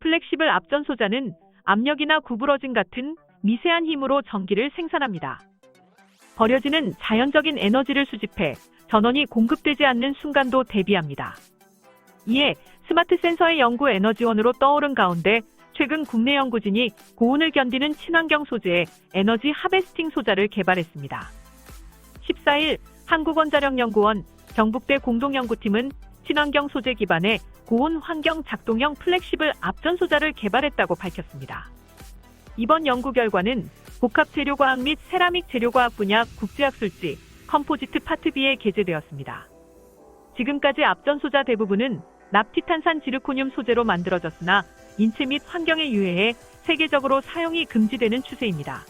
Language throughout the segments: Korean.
플렉시블 앞전 소자는 압력이나 구부러짐 같은 미세한 힘으로 전기를 생산합니다. 버려지는 자연적인 에너지를 수집해 전원이 공급되지 않는 순간도 대비합니다. 이에 스마트 센서의 연구 에너지원으로 떠오른 가운데 최근 국내 연구진이 고온을 견디는 친환경 소재의 에너지 하베스팅 소자를 개발했습니다. 14일 한국원자력연구원 경북대 공동연구팀은 친환경 소재 기반의 고온 환경 작동형 플렉시블 앞전 소자를 개발했다고 밝혔습니다. 이번 연구 결과는 복합 재료과학 및 세라믹 재료과학 분야 국제학술지 컴포지트 파트 B에 게재되었습니다. 지금까지 앞전 소자 대부분은 납티탄산 지르코늄 소재로 만들어졌으나 인체 및 환경에 유해해 세계적으로 사용이 금지되는 추세입니다.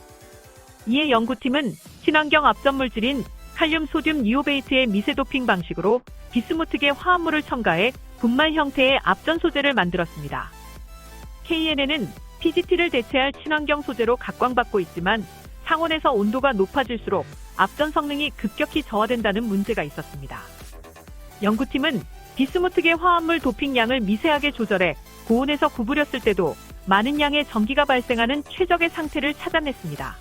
이에 연구팀은 친환경 앞전 물질인 칼륨 소듐 니오베이트의 미세 도핑 방식으로 비스무트계 화합물을 첨가해 분말 형태의 앞전 소재를 만들었습니다. KNN은 PGT를 대체할 친환경 소재로 각광받고 있지만 상온에서 온도가 높아질수록 앞전 성능이 급격히 저하된다는 문제가 있었습니다. 연구팀은 비스무트계 화합물 도핑량을 미세하게 조절해 고온에서 구부렸을 때도 많은 양의 전기가 발생하는 최적의 상태를 찾아냈습니다.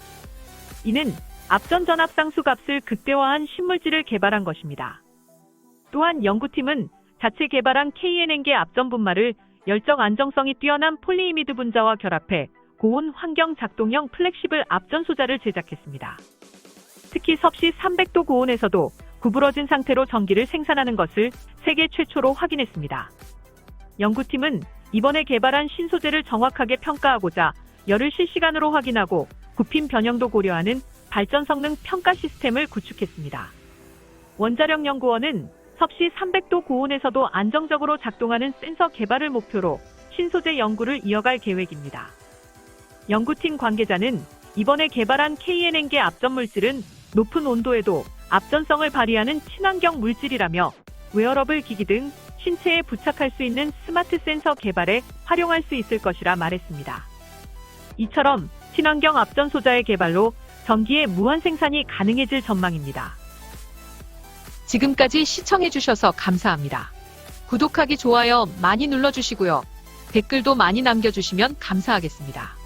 이는 앞전 전압 상수 값을 극대화한 신물질을 개발한 것입니다. 또한 연구팀은 자체 개발한 KNN계 앞전 분말을 열적 안정성이 뛰어난 폴리이미드 분자와 결합해 고온 환경 작동형 플렉시블 앞전 소자를 제작했습니다. 특히 섭씨 300도 고온에서도 구부러진 상태로 전기를 생산하는 것을 세계 최초로 확인했습니다. 연구팀은 이번에 개발한 신소재를 정확하게 평가하고자 열을 실시간으로 확인하고 부핀 변형도 고려하는 발전 성능 평가 시스템을 구축했습니다. 원자력 연구원은 섭씨 300도 고온에서도 안정적으로 작동하는 센서 개발을 목표로 신소재 연구를 이어갈 계획입니다. 연구팀 관계자는 이번에 개발한 KNN계 앞전 물질은 높은 온도에도 앞전성을 발휘하는 친환경 물질이라며 웨어러블 기기 등 신체에 부착할 수 있는 스마트 센서 개발에 활용할 수 있을 것이라 말했습니다. 이처럼 친환경 앞전 소자의 개발로 전기의 무한 생산이 가능해질 전망입니다. 지금까지 시청해주셔서 감사합니다. 구독하기, 좋아요 많이 눌러주시고요. 댓글도 많이 남겨주시면 감사하겠습니다.